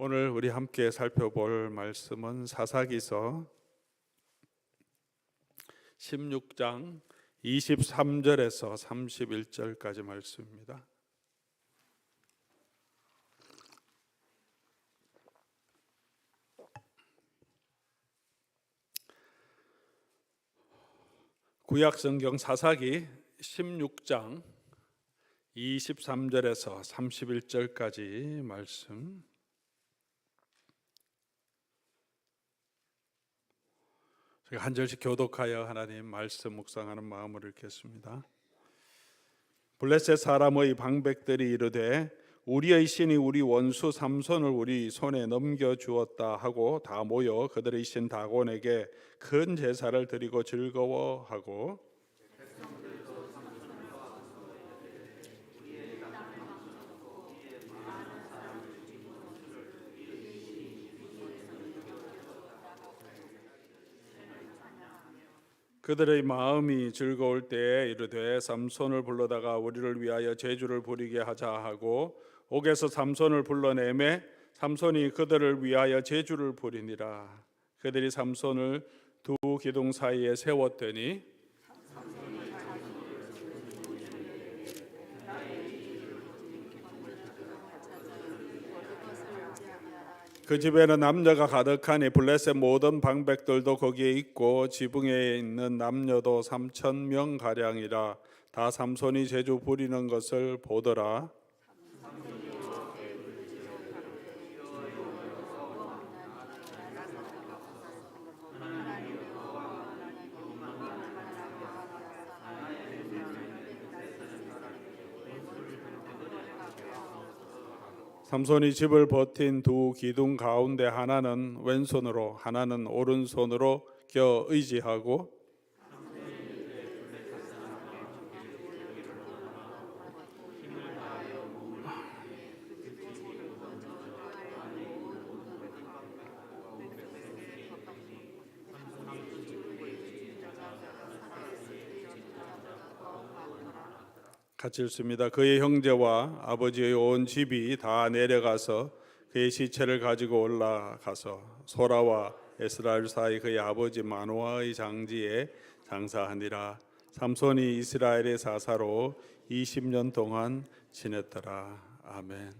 오늘 우리 함께 살펴볼 말씀은 사사기서 16장 23절에서 31절까지 말씀입니다. 구약 성경 사사기 16장 23절에서 31절까지 말씀 제가 한 절씩 교독하여 하나님 말씀 묵상하는 마음으로 읽겠습니다. 블레셋 사람의 방백들이 이르되 우리의 신이 우리 원수 삼손을 우리 손에 넘겨 주었다 하고 다 모여 그들의 신 다곤에게 큰 제사를 드리고 즐거워하고 그들의 마음이 즐거울 때에 이르되 삼손을 불러다가 우리를 위하여 제주를 부리게 하자 하고 옥에서 삼손을 불러내매 삼손이 그들을 위하여 제주를 부리니라. 그들이 삼손을 두 기둥 사이에 세웠더니 그 집에는 남녀가 가득하니 블레셋 모든 방백들도 거기에 있고 지붕에 있는 남녀도 삼천 명 가량이라 다 삼손이 제주 부리는 것을 보더라. 삼손이 집을 버틴 두 기둥 가운데 하나는 왼손으로 하나는 오른손으로 겨 의지하고 읽습니다. 그의 형제와 아버지의 온 집이 다 내려가서 그의 시체를 가지고 올라가서 소라와 에스라엘 사이 그의 아버지 마노아의 장지에 장사하니라. 삼손이 이스라엘의 사사로 20년 동안 지냈더라. 아멘.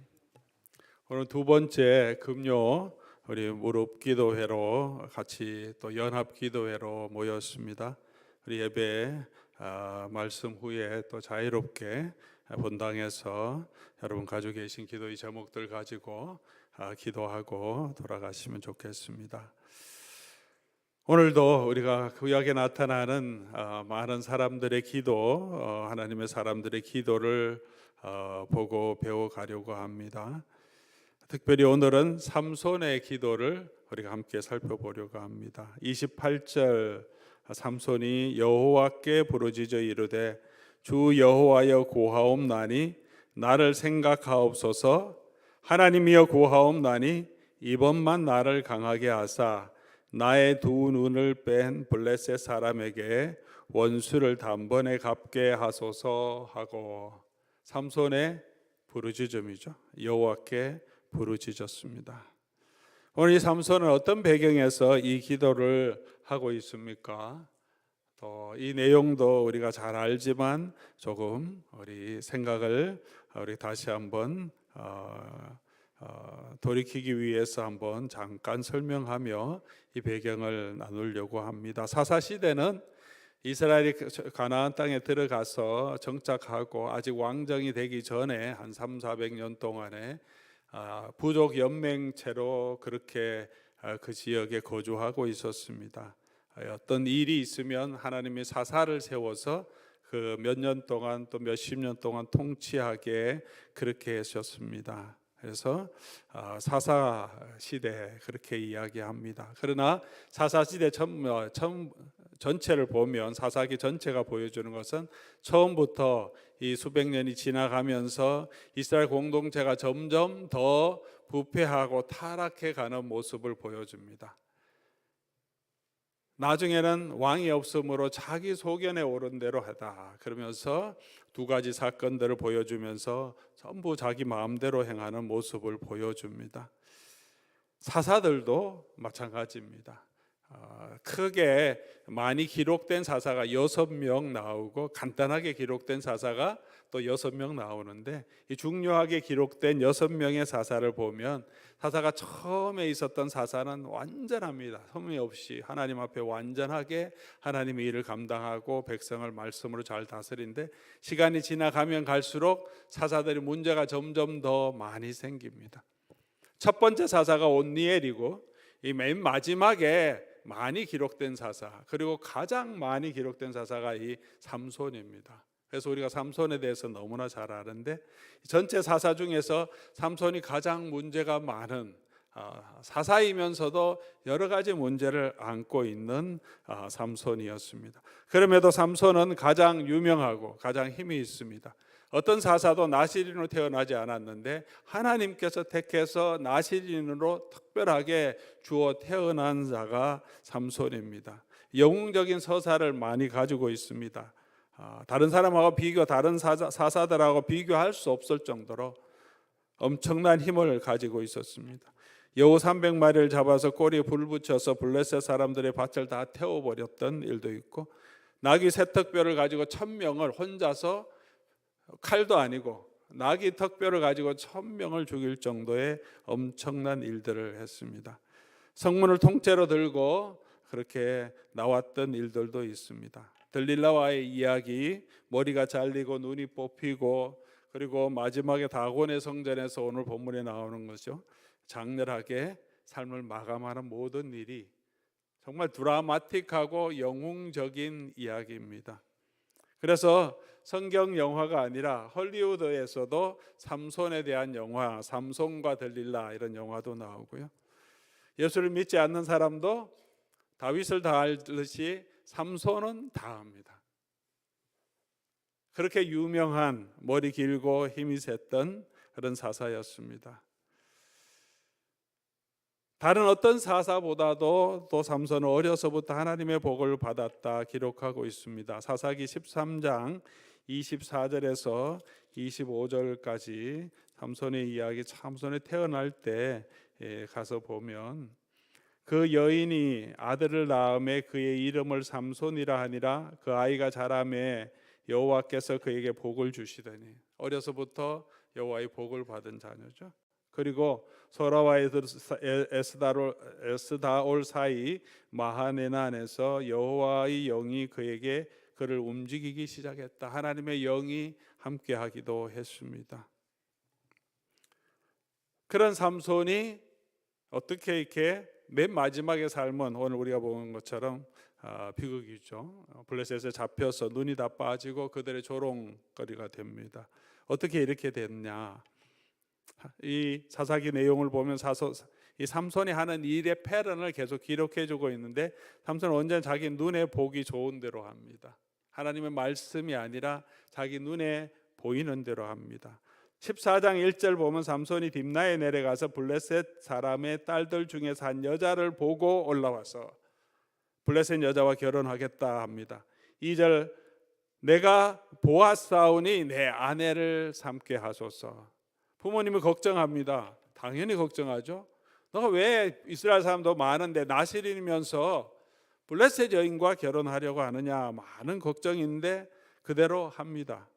오늘 두 번째 금요 우리 무릎 기도회로 같이 또 연합 기도회로 모였습니다. 우리 예배 아, 말씀 후에 또 자유롭게 본당에서 여러분 가지고 계신 기도의 제목들 가지고 아, 기도하고 돌아가시면 좋겠습니다. 오늘도 우리가 구약에 나타나는 아, 많은 사람들의 기도, 어, 하나님의 사람들의 기도를 어, 보고 배워가려고 합니다. 특별히 오늘은 삼손의 기도를 우리가 함께 살펴보려고 합니다. 28절 삼손이 여호와께 부르짖어 이르되 주 여호와여 고하옵나니 나를 생각하옵소서 하나님이여 고하옵나니 이번만 나를 강하게 하사 나의 두 눈을 뺀 블레셋 사람에게 원수를 단번에 갚게 하소서 하고 삼손의 부르짖음이죠 여호와께 부르짖었습니다. 오늘 이 삼손은 어떤 배경에서 이 기도를 하고 있습니까? 또 이 내용도 우리가 잘 알지만 조금 우리 생각을 우리 다시 한번 어, 어, 돌이키기 위해서 한번 잠깐 설명하며 이 배경을 나누려고 합니다. 사사 시대는 이스라엘이 가나안 땅에 들어가서 정착하고 아직 왕정이 되기 전에 한 3, 400년 동안에 아, 부족 연맹체로 그렇게 아, 그 지역에 거주하고 있었습니다. 아, 어떤 일이 있으면 하나님이 사사를 세워서 그 몇 년 동안 또 몇십 년 동안 통치하게 그렇게 하셨습니다. 그래서 사사 시대 그렇게 이야기합니다. 그러나 사사 시대 처음, 어, 처음 전체를 보면 사사기 전체가 보여주는 것은 처음부터 이 수백 년이 지나가면서 이스라엘 공동체가 점점 더 부패하고 타락해 가는 모습을 보여줍니다. 나중에는 왕이 없으므로 자기 소견에 오른 대로 하다. 그러면서 두 가지 사건들을 보여주면서 전부 자기 마음대로 행하는 모습을 보여줍니다. 사사들도 마찬가지입니다. 어, 크게 많이 기록된 사사가 여섯 명 나오고 간단하게 기록된 사사가 또 여섯 명 나오는데 이 중요하게 기록된 여섯 명의 사사를 보면 사사가 처음에 있었던 사사는 완전합니다. 소미 없이 하나님 앞에 완전하게 하나님의 일을 감당하고 백성을 말씀으로 잘 다스린데 시간이 지나가면 갈수록 사사들이 문제가 점점 더 많이 생깁니다. 첫 번째 사사가 온니엘이고 이 맨 마지막에 많이 기록된 사사 그리고 가장 많이 기록된 사사가 이 삼손입니다. 그래서 우리가 삼손에 대해서 너무나 잘 아는데 전체 사사 중에서 삼손이 가장 문제가 많은 아, 사사이면서도 여러 가지 문제를 안고 있는 아, 삼손이었습니다. 그럼에도 삼손은 가장 유명하고 가장 힘이 있습니다. 어떤 사사도 나시린으로 태어나지 않았는데 하나님께서 택해서 나시린으로 특별하게 주어 태어난 자가 삼손입니다. 영웅적인 서사를 많이 가지고 있습니다. 아, 다른 사람하고 비교, 다른 사사, 사사들하고 비교할 수 없을 정도로 엄청난 힘을 가지고 있었습니다. 여우 300마리를 잡아서 꼬리에 불 붙여서 블레셋 사람들의 밭을 다 태워버렸던 일도 있고 나귀 세특별을 가지고 천 명을 혼자서 칼도 아니고 나귀 턱뼈를 가지고 천 명을 죽일 정도의 엄청난 일들을 했습니다. 성문을 통째로 들고 그렇게 나왔던 일들도 있습니다. 들릴라와의 이야기, 머리가 잘리고 눈이 뽑히고 그리고 마지막에 다곤의 성전에서 오늘 본문에 나오는 거죠. 장렬하게 삶을 마감하는 모든 일이 정말 드라마틱하고 영웅적인 이야기입니다. 그래서 성경 영화가 아니라 헐리우드에서도 삼손에 대한 영화, 삼손과 들릴라 이런 영화도 나오고요. 예수를 믿지 않는 사람도 다윗을 다 알듯이 삼손은 다 합니다. 그렇게 유명한 머리 길고 힘이 셌던 그런 사사였습니다. 다른 어떤 사사보다도 또 삼손은 어려서부터 하나님의 복을 받았다 기록하고 있습니다. 사사기 13장 24절에서 25절까지 삼손의 이야기, 삼손이 태어날 때 예, 가서 보면 그 여인이 아들을 낳음에 그의 이름을 삼손이라 하니라 그 아이가 자라매 여호와께서 그에게 복을 주시더니 어려서부터 여호와의 복을 받은 자녀죠. 그리고 소라와 에스다올, 사이 마하네나 안에서 여호와의 영이 그에게 그를 움직이기 시작했다. 하나님의 영이 함께하기도 했습니다. 그런 삼손이 어떻게 이렇게 맨 마지막의 삶은 오늘 우리가 보는 것처럼 아, 비극이죠. 블레셋에 잡혀서 눈이 다 빠지고 그들의 조롱거리가 됩니다. 어떻게 이렇게 됐냐? 이 사사기 내용을 보면 사소 이 삼손이 하는 일의 패런을 계속 기록해 주고 있는데 삼손은 언제나 자기 눈에 보기 좋은 대로 합니다. 하나님의 말씀이 아니라 자기 눈에 보이는 대로 합니다. 14장 1절 보면 삼손이 딥나에 내려가서 블레셋 사람의 딸들 중에서 한 여자를 보고 올라와서 블레셋 여자와 결혼하겠다 합니다. 2절 내가 보았사오니 내 아내를 삼게 하소서. 부모님이 걱정합니다. 당연히 걱정하죠. 너가 왜 이스라엘 사람도 많은데 나시린이면서 블레셋 여인과 결혼하려고 하느냐 많은 걱정인데 그대로 합니다.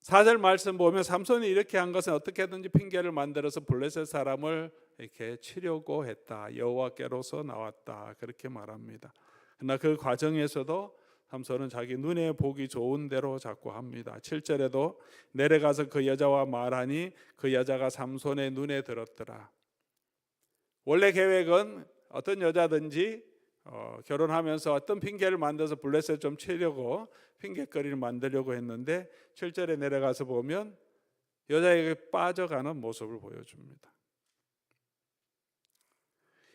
사절 말씀 보면 삼손이 이렇게 한 것은 어떻게든지 핑계를 만들어서 블레셋 사람을 이렇게 치려고 했다. 여호와께로서 나왔다. 그렇게 말합니다. 그러나 그 과정에서도 삼손은 자기 눈에 보기 좋은 대로 자꾸 합니다. 7절에도 내려가서 그 여자와 말하니 그 여자가 삼손의 눈에 들었더라. 원래 계획은 어떤 여자든지 어, 결혼하면서 어떤 핑계를 만들어서 블레셋 좀 치려고 핑계거리를 만들려고 했는데 7절에 내려가서 보면 여자에게 빠져가는 모습을 보여줍니다.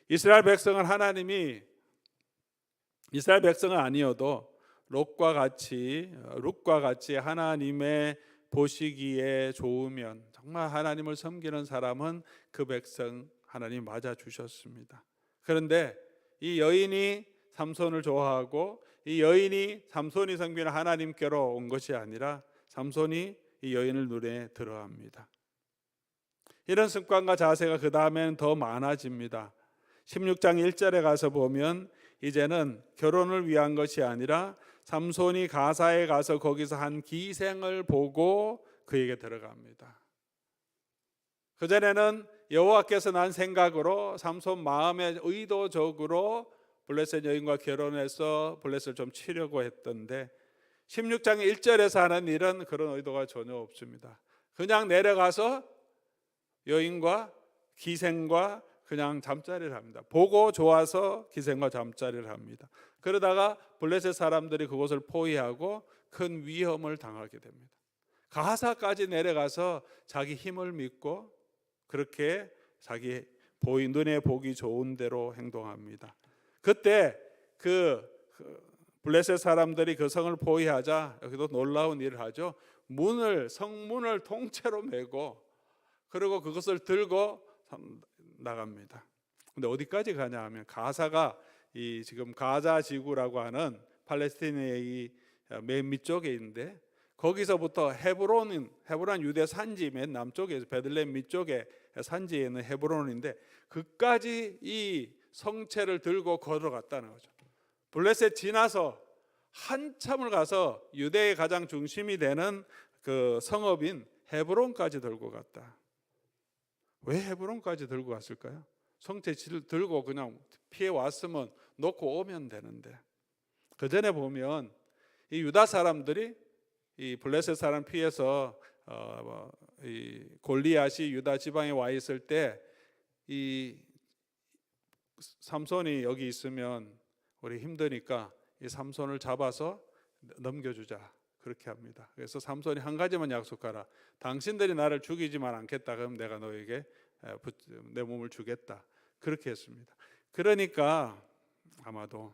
이스라엘 백성은 하나님이 이스라엘 백성은 아니어도 롯과 같이 롯과 같이 하나님의 보시기에 좋으면 정말 하나님을 섬기는 사람은 그 백성 하나님 맞아 주셨습니다. 그런데 이 여인이 삼손을 좋아하고 이 여인이 삼손이 섬기는 하나님께로 온 것이 아니라 삼손이 이 여인을 눈에 들어합니다. 이런 습관과 자세가 그 다음에는 더 많아집니다. 16장 1절에 가서 보면 이제는 결혼을 위한 것이 아니라 삼손이 가사에 가서 거기서 한 기생을 보고 그에게 들어갑니다. 그 전에는 여호와께서 난 생각으로 삼손 마음에 의도적으로 블레셋 여인과 결혼해서 블레셋을 좀 치려고 했던데 16장 1절에서 하는 일은 그런 의도가 전혀 없습니다. 그냥 내려가서 여인과 기생과 그냥 잠자리를 합니다. 보고 좋아서 기생과 잠자리를 합니다. 그러다가 블레셋 사람들이 그곳을 포위하고 큰 위험을 당하게 됩니다. 가사까지 내려가서 자기 힘을 믿고 그렇게 자기 보이 눈에 보기 좋은 대로 행동합니다. 그때 그, 그 블레셋 사람들이 그 성을 포위하자 여기도 놀라운 일을 하죠. 문을 성문을 통째로 메고 그리고 그것을 들고 나갑니다. 근데 어디까지 가냐 하면 가사가 이 지금 가자 지구라고 하는 팔레스티나의 맨 밑쪽에 있는데 거기서부터 헤브론은 헤브론 유대 산지 맨 남쪽에 베들레헴 밑쪽에 산지에 있는 헤브론인데 그까지 이 성체를 들고 걸어갔다는 거죠. 블레셋 지나서 한참을 가서 유대의 가장 중심이 되는 그 성읍인 헤브론까지 들고 갔다. 왜 헤브론까지 들고 갔을까요? 성체 들고 그냥 피해 왔으면 놓고 오면 되는데 그 전에 보면 이 유다 사람들이 이 블레셋 사람 피해서 어, 뭐, 이 골리앗이 유다 지방에 와 있을 때 이 삼손이 여기 있으면 우리 힘드니까 이 삼손을 잡아서 넘겨주자 그렇게 합니다. 그래서 삼손이 한 가지만 약속하라. 당신들이 나를 죽이지만 않겠다. 그럼 내가 너에게 내 몸을 주겠다. 그렇게 했습니다. 그러니까 아마도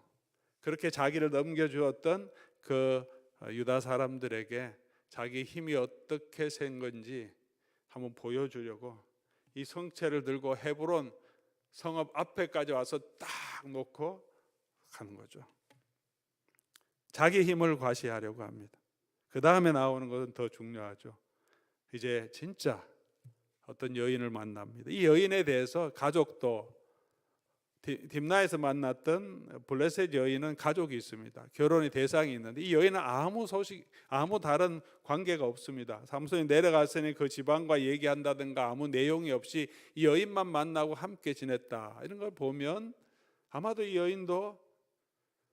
그렇게 자기를 넘겨주었던 그 유다 사람들에게 자기 힘이 어떻게 센 건지 한번 보여주려고 이 성체를 들고 헤브론 성읍 앞에까지 와서 딱 놓고 가는 거죠. 자기 힘을 과시하려고 합니다. 그 다음에 나오는 것은 더 중요하죠. 이제 진짜 어떤 여인을 만납니다. 이 여인에 대해서 가족도 딥나에서 만났던 블레셋 여인은 가족이 있습니다. 결혼의 대상이 있는데 이 여인은 아무 소식, 아무 다른 관계가 없습니다. 삼손이 내려갔으니 그 지방과 얘기한다든가 아무 내용이 없이 이 여인만 만나고 함께 지냈다. 이런 걸 보면 아마도 이 여인도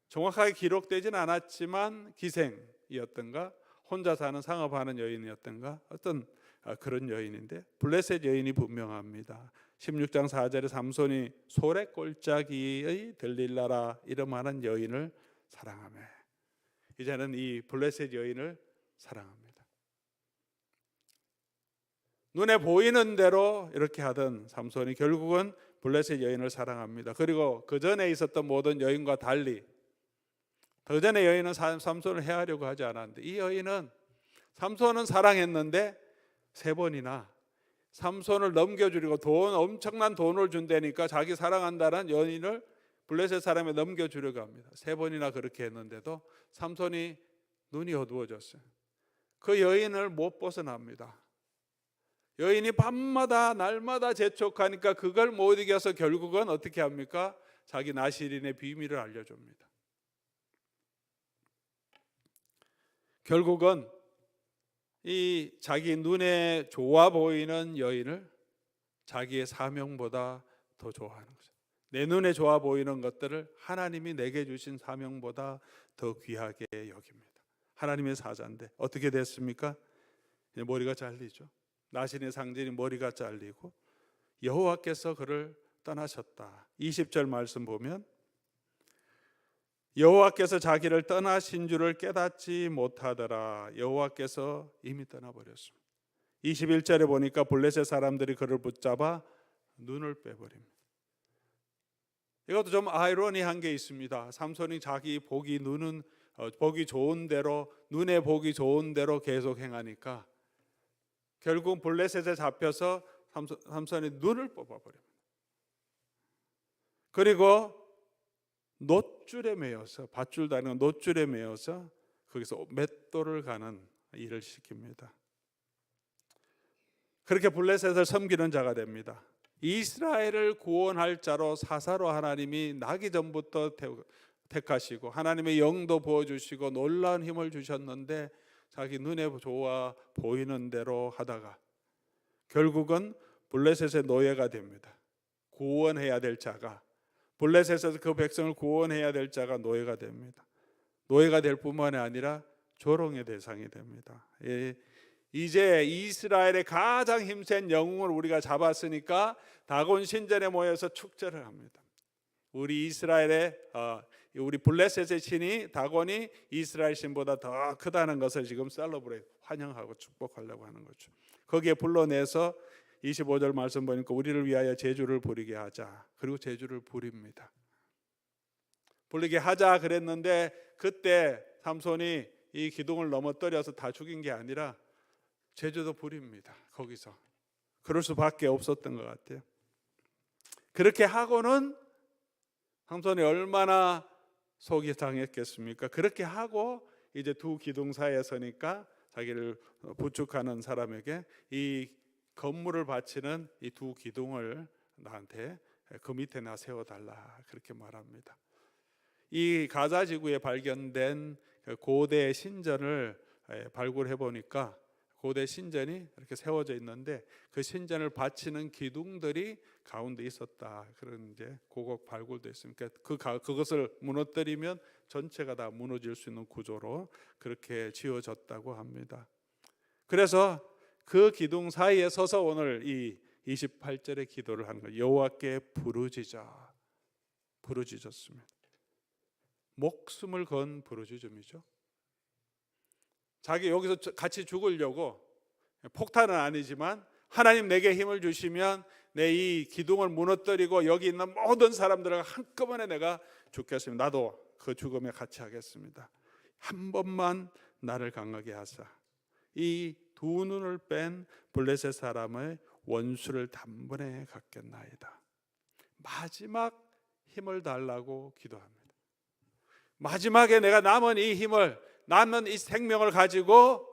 정확하게 기록되지는 않았지만 기생이었던가 혼자 사는 상업하는 여인이었던가 어떤 그런 여인인데 블레셋 여인이 분명합니다. 16장 4절에 삼손이 소래 꼴짜기의 들릴라라 이름하는 여인을 사랑하며 이제는 이 블레셋 여인을 사랑합니다. 눈에 보이는 대로 이렇게 하던 삼손이 결국은 블레셋 여인을 사랑합니다. 그리고 그 전에 있었던 모든 여인과 달리 그 전에 여인은 삼손을 해하려고 하지 않았는데 이 여인은 삼손은 사랑했는데 세 번이나 삼손을 넘겨주려고 돈 엄청난 돈을 준다니까 자기 사랑한다는 연인을 블레셋 사람에 넘겨주려고 합니다. 세 번이나 그렇게 했는데도 삼손이 눈이 어두워졌어요. 그 여인을 못 벗어납니다. 여인이 밤마다 날마다 재촉하니까 그걸 못 이겨서 결국은 어떻게 합니까? 자기 나시린의 비밀을 알려줍니다. 결국은 이 자기 눈에 좋아 보이는 여인을 자기의 사명보다 더 좋아하는 거죠. 내 눈에 좋아 보이는 것들을 하나님이 내게 주신 사명보다 더 귀하게 여깁니다. 하나님의 사자인데 어떻게 됐습니까? 머리가 잘리죠. 나신의 상징이 머리가 잘리고 여호와께서 그를 떠나셨다. 20절 말씀 보면 여호와께서 자기를 떠나신 줄을 깨닫지 못하더라. 여호와께서 이미 떠나버렸습니다. 21절에 보니까 블레셋 사람들이 그를 붙잡아 눈을 빼버립니다. 이것도 좀 아이러니한 게 있습니다. 삼손이 자기 보기 눈은 어, 보기 좋은 대로 눈에 보기 좋은 대로 계속 행하니까 결국 블레셋에 잡혀서 삼손, 삼손이 눈을 뽑아버립니다. 그리고 노줄에 매여서 밧줄 다는 노줄에 매여서 거기서 맷돌을 가는 일을 시킵니다. 그렇게 블레셋을 섬기는 자가 됩니다. 이스라엘을 구원할 자로 사사로 하나님이 나기 전부터 태- 택하시고 하나님의 영도 부어 주시고 놀라운 힘을 주셨는데 자기 눈에 좋아 보이는 대로 하다가 결국은 블레셋의 노예가 됩니다. 구원해야 될 자가 블레셋에서 그 백성을 구원해야 될 자가 노예가 됩니다. 노예가 될 뿐만이 아니라 조롱의 대상이 됩니다. 예, 이제 이스라엘의 가장 힘센 영웅을 우리가 잡았으니까 다곤 신전에 모여서 축제를 합니다. 우리 이스라엘의 어, 우리 블레셋의 신이 다곤이 이스라엘 신보다 더 크다는 것을 지금 셀러브레 환영하고 축복하려고 하는 거죠. 거기에 불러내서 25절 말씀 보니까 우리를 위하여 제주를 부리게 하자. 그리고 제주를 부립니다. 부리게 하자 그랬는데 그때 삼손이 이 기둥을 넘어뜨려서 다 죽인 게 아니라 제주도 부립니다. 거기서 그럴 수밖에 없었던 것 같아요. 그렇게 하고는 삼손이 얼마나 속이 상했겠습니까? 그렇게 하고 이제 두 기둥 사이에 서니까 자기를 부축하는 사람에게 이 건물을 바치는 이 두 기둥을 나한테 그 밑에 나 세워달라 그렇게 말합니다. 이 가자 지구에 발견된 그 고대 신전을 에, 발굴해 보니까 고대 신전이 이렇게 세워져 있는데 그 신전을 바치는 기둥들이 가운데 있었다. 그런 이제 고곡 발굴도 있으니까 그 가- 그것을 무너뜨리면 전체가 다 무너질 수 있는 구조로 그렇게 지어졌다고 합니다. 그래서 그 기둥 사이에 서서 오늘 이 28절의 기도를 하는 거예요. 여호와께 부르짖자. 부르짖었습니다. 목숨을 건 부르짖음이죠. 자기 여기서 저- 같이 죽으려고 폭탄은 아니지만 하나님 내게 힘을 주시면 내 이 기둥을 무너뜨리고 여기 있는 모든 사람들을 한꺼번에 내가 죽겠습니다. 나도 그 죽음에 같이 하겠습니다. 한 번만 나를 강하게 하사 이 두 눈을 뺀 블레셋 사람의 원수를 단번에 갚겠나이다. 마지막 힘을 달라고 기도합니다. 마지막에 내가 남은 이 힘을 남은 이 생명을 가지고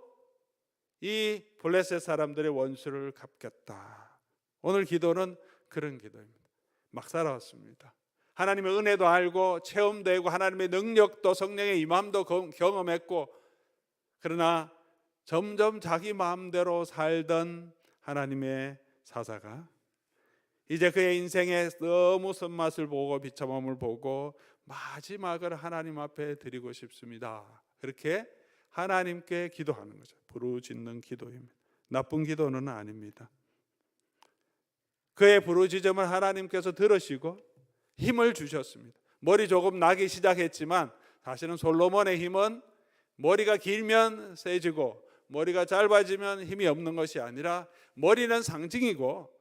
이 블레셋 사람들의 원수를 갚겠다. 오늘 기도는 그런 기도입니다. 막 살아왔습니다. 하나님의 은혜도 알고 체험되고 하나님의 능력도 성령의 임함도 경- 경험했고 그러나 점점 자기 마음대로 살던 하나님의 사사가 이제 그의 인생에 너무 쓴맛을 보고 비참함을 보고 마지막을 하나님 앞에 드리고 싶습니다. 그렇게 하나님께 기도하는 거죠. 부르짖는 기도입니다. 나쁜 기도는 아닙니다. 그의 부르짖음을 하나님께서 들으시고 힘을 주셨습니다. 머리 조금 나기 시작했지만 사실은 솔로몬의 힘은 머리가 길면 세지고 머리가 짧아지면 힘이 없는 것이 아니라 머리는 상징이고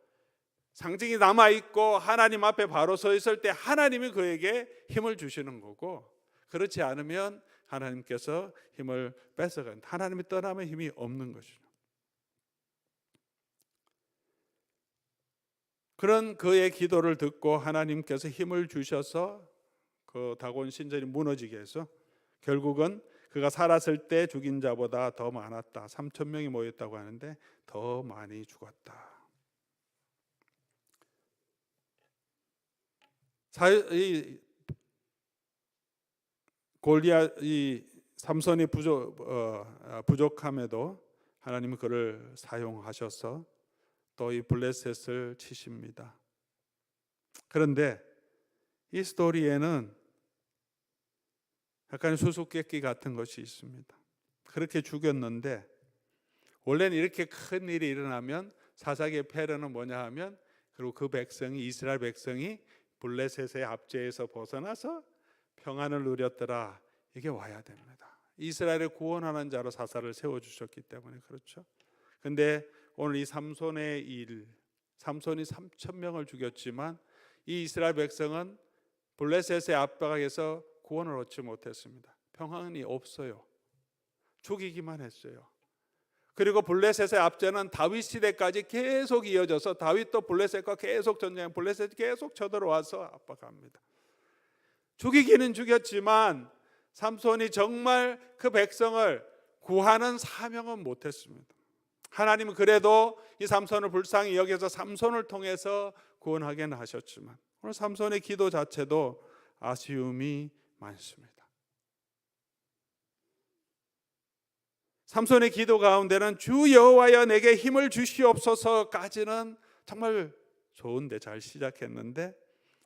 상징이 남아 있고 하나님 앞에 바로 서 있을 때 하나님이 그에게 힘을 주시는 거고 그렇지 않으면 하나님께서 힘을 뺏어간 하나님이 떠나면 힘이 없는 것이죠. 그런 그의 기도를 듣고 하나님께서 힘을 주셔서 그 다곤 신전이 무너지게 해서 결국은 그가 살았을 때 죽인 자보다 더 많았다. 3천 명이 모였다고 하는데 더 많이 죽었다. 사, 이 골리아 이 삼손이 부족 어, 부족함에도 하나님은 그를 사용하셔서 또 이 블레셋을 치십니다. 그런데 이 스토리에는 약간 수수께끼 같은 것이 있습니다. 그렇게 죽였는데 원래는 이렇게 큰 일이 일어나면 사사기의 패러는 뭐냐 하면 그리고 그 백성이 이스라엘 백성이 블레셋의 압제에서 벗어나서 평안을 누렸더라. 이게 와야 됩니다. 이스라엘을 구원하는 자로 사사를 세워 주셨기 때문에 그렇죠. 근데 오늘 이 삼손의 일, 삼손이 3천 명을 죽였지만 이 이스라엘 백성은 블레셋의 압박에서 구원을 얻지 못했습니다. 평안이 없어요. 죽이기만 했어요. 그리고 블레셋의 압제는 다윗 시대까지 계속 이어져서 다윗도 블레셋과 계속 전쟁, 블레셋이 계속 쳐들어와서 압박합니다. 죽이기는 죽였지만 삼손이 정말 그 백성을 구하는 사명은 못했습니다. 하나님은 그래도 이 삼손을 불쌍히 여겨서 삼손을 통해서 구원하게는 하셨지만 오늘 삼손의 기도 자체도 아쉬움이 많습니다. 삼손의 기도 가운데는 주 여호와여 내게 힘을 주시옵소서까지는 정말 좋은데 잘 시작했는데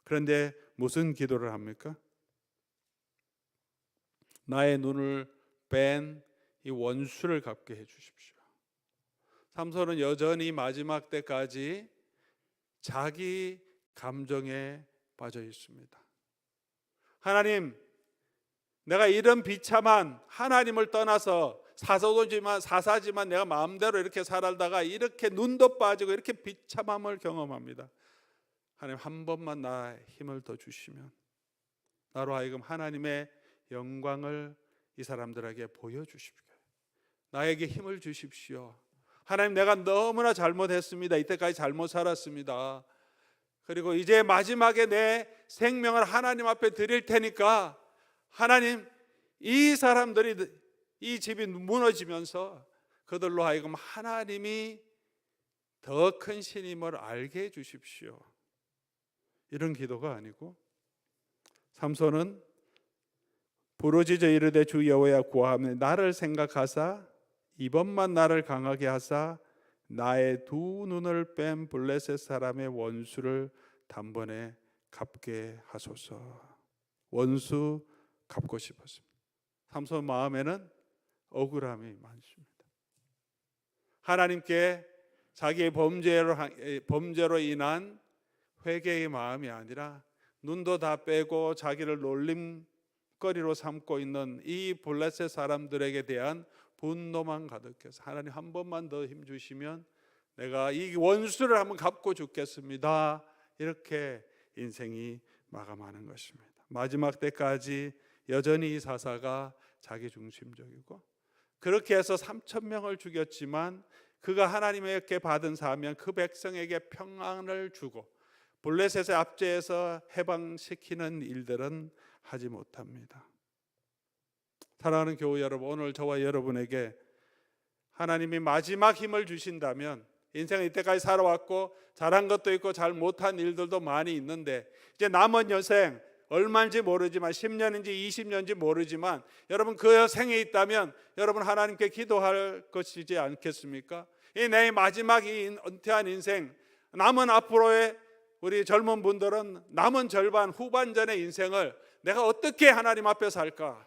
그런데 무슨 기도를 합니까? 나의 눈을 뺀 이 원수를 갚게 해 주십시오. 삼손은 여전히 마지막 때까지 자기 감정에 빠져 있습니다. 하나님, 내가 이런 비참한 하나님을 떠나서 사서도지만 사사지만 내가 마음대로 이렇게 살다가 이렇게 눈도 빠지고 이렇게 비참함을 경험합니다. 하나님 한 번만 나 힘을 더 주시면 나로 하여금 하나님의 영광을 이 사람들에게 보여주십시오. 나에게 힘을 주십시오. 하나님 내가 너무나 잘못했습니다. 이때까지 잘못 살았습니다. 그리고 이제 마지막에 내 생명을 하나님 앞에 드릴 테니까 하나님 이 사람들이 이 집이 무너지면서 그들로 하여금 하나님이 더 큰 신임을 알게 해 주십시오. 이런 기도가 아니고 삼손은 부르짖어 이르되 주 여호야 구하면 나를 생각하사 이번만 나를 강하게 하사 나의 두 눈을 뺀 블레셋 사람의 원수를 단번에 갚게 하소서. 원수 갚고 싶었습니다. 삼손 마음에는 억울함이 많습니다. 하나님께 자기의 범죄로 범죄로 인한 회개의 마음이 아니라 눈도 다 빼고 자기를 놀림거리로 삼고 있는 이 블레셋 사람들에게 대한 분노만 가득해서 하나님 한 번만 더 힘 주시면 내가 이 원수를 한번 갚고 죽겠습니다. 이렇게 인생이 마감하는 것입니다. 마지막 때까지 여전히 이 사사가 자기 중심적이고 그렇게 해서 3천 명을 죽였지만 그가 하나님에게 받은 사명 그 백성에게 평안을 주고 블레셋의 압제에서 해방시키는 일들은 하지 못합니다. 사랑하는 교우 여러분, 오늘 저와 여러분에게 하나님이 마지막 힘을 주신다면 인생은 이때까지 살아왔고 잘한 것도 있고 잘 못한 일들도 많이 있는데 이제 남은 여생 얼마인지 모르지만 10년인지 20년인지 모르지만 여러분 그 생에 있다면 여러분 하나님께 기도할 것이지 않겠습니까? 이 내 마지막 이 은퇴한 인생 남은 앞으로의 우리 젊은 분들은 남은 절반 후반전의 인생을 내가 어떻게 하나님 앞에 살까?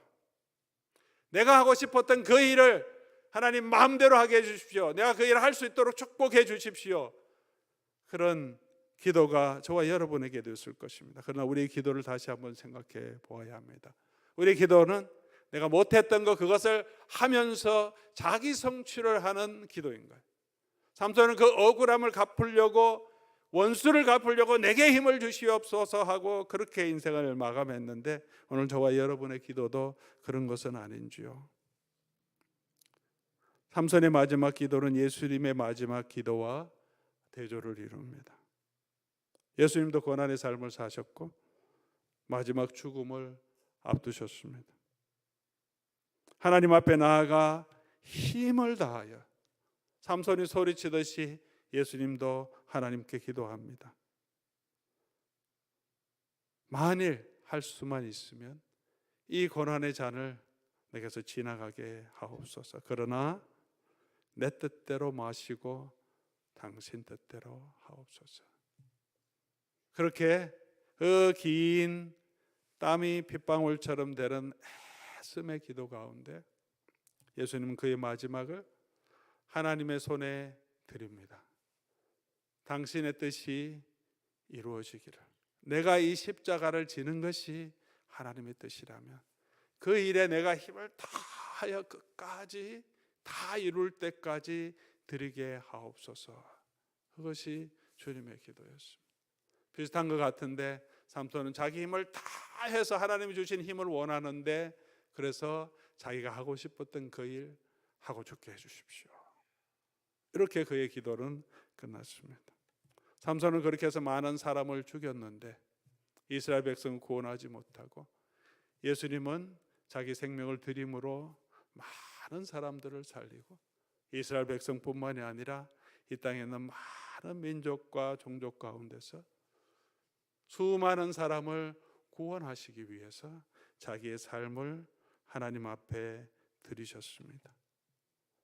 내가 하고 싶었던 그 일을 하나님 마음대로 하게 해 주십시오. 내가 그 일을 할 수 있도록 축복해 주십시오. 그런 기도가 저와 여러분에게 되었을 것입니다. 그러나 우리의 기도를 다시 한번 생각해 보아야 합니다. 우리의 기도는 내가 못했던 것 그것을 하면서 자기 성취를 하는 기도인 거예요. 삼손은 그 억울함을 갚으려고 원수를 갚으려고 내게 힘을 주시옵소서 하고 그렇게 인생을 마감했는데 오늘 저와 여러분의 기도도 그런 것은 아닌지요. 삼손의 마지막 기도는 예수님의 마지막 기도와 대조를 이룹니다. 예수님도 고난의 삶을 사셨고 마지막 죽음을 앞두셨습니다. 하나님 앞에 나아가 힘을 다하여 삼손이 소리치듯이 예수님도 하나님께 기도합니다. 만일 할 수만 있으면 이 고난의 잔을 내게서 지나가게 하옵소서. 그러나 내 뜻대로 마시고 당신 뜻대로 하옵소서. 그렇게 그 긴 땀이 핏방울처럼 되는 애씀의 기도 가운데 예수님은 그의 마지막을 하나님의 손에 드립니다. 당신의 뜻이 이루어지기를. 내가 이 십자가를 지는 것이 하나님의 뜻이라면 그 일에 내가 힘을 다하여 끝까지 다 이룰 때까지 드리게 하옵소서. 그것이 주님의 기도였습니다. 비슷한 것 같은데 삼손은 자기 힘을 다 해서 하나님이 주신 힘을 원하는데 그래서 자기가 하고 싶었던 그 일 하고 죽게 해 주십시오. 이렇게 그의 기도는 끝났습니다. 삼손은 그렇게 해서 많은 사람을 죽였는데 이스라엘 백성은 구원하지 못하고 예수님은 자기 생명을 드림으로 많은 사람들을 살리고 이스라엘 백성뿐만이 아니라 이 땅에 있는 많은 민족과 종족 가운데서 수많은 사람을 구원하시기 위해서 자기의 삶을 하나님 앞에 드리셨습니다.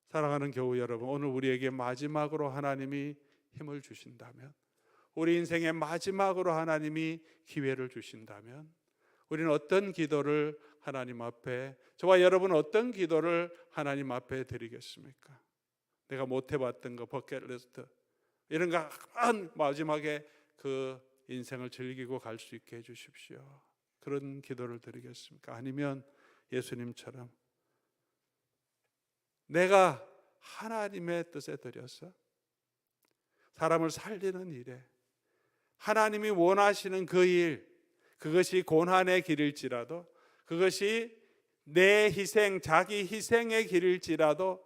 사랑하는 교우 여러분, 오늘 우리에게 마지막으로 하나님이 힘을 주신다면, 우리 인생의 마지막으로 하나님이 기회를 주신다면, 우리는 어떤 기도를 하나님 앞에, 저와 여러분 어떤 기도를 하나님 앞에 드리겠습니까? 내가 못 해봤던 거, 버킷리스트, 이런 거한 마지막에 그 인생을 즐기고 갈 수 있게 해주십시오. 그런 기도를 드리겠습니까? 아니면 예수님처럼 내가 하나님의 뜻에 들여서 사람을 살리는 일에 하나님이 원하시는 그 일, 그것이 고난의 길일지라도 그것이 내 희생, 자기 희생의 길일지라도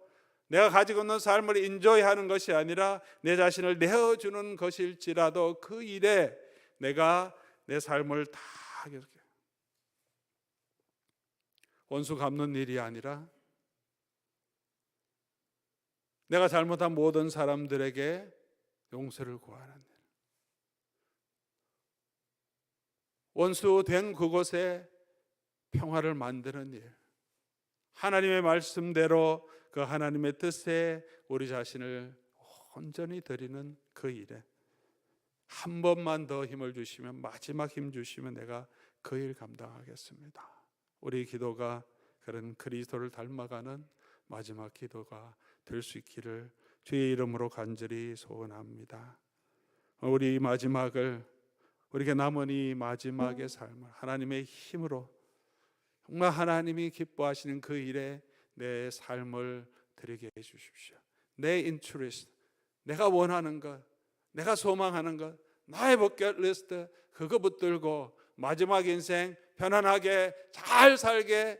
내가 가지고 있는 삶을 인조해하는 것이 아니라 내 자신을 내어주는 것일지라도 그 일에 내가 내 삶을 다 이렇게 원수 갚는 일이 아니라 내가 잘못한 모든 사람들에게 용서를 구하는 일. 원수 된 그곳에 평화를 만드는 일. 하나님의 말씀대로 그 하나님의 뜻에 우리 자신을 온전히 드리는 그 일에 한 번만 더 힘을 주시면 마지막 힘 주시면 내가 그 일 감당하겠습니다. 우리 기도가 그런 그리스도를 닮아가는 마지막 기도가 될 수 있기를 주의 이름으로 간절히 소원합니다. 우리 마지막을 우리가 남은 이 마지막의 삶을 하나님의 힘으로 정말 하나님이 기뻐하시는 그 일에 내 삶을 드리게 해 주십시오. 내 인트레스트, 내가 원하는 것, 내가 소망하는 것, 나의 버킷리스트 그거 붙들고 마지막 인생 편안하게 잘 살게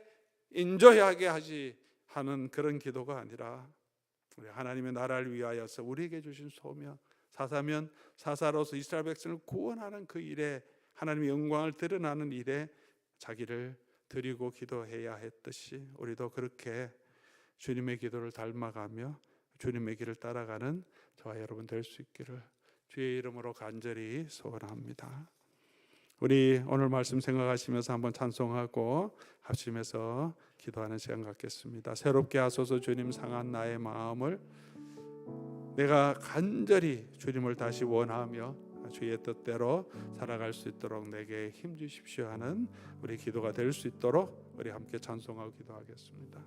인조하게 하지 하는 그런 기도가 아니라 우리 하나님의 나라를 위하여서 우리에게 주신 소명 사사면 사사로서 이스라엘 백성을 구원하는 그 일에 하나님의 영광을 드러나는 일에 자기를 드리고 기도해야 했듯이 우리도 그렇게 주님의 기도를 닮아가며 주님의 길을 따라가는 저와 여러분 될 수 있기를 주의 이름으로 간절히 소원합니다. 우리 오늘 말씀 생각하시면서 한번 찬송하고 합심해서 기도하는 시간 갖겠습니다. 새롭게 하소서 주님 상한 나의 마음을 내가 간절히 주님을 다시 원하며 주의 뜻대로 살아갈 수 있도록 내게 힘 주십시오 하는 우리 기도가 될 수 있도록 우리 함께 찬송하고 기도하겠습니다.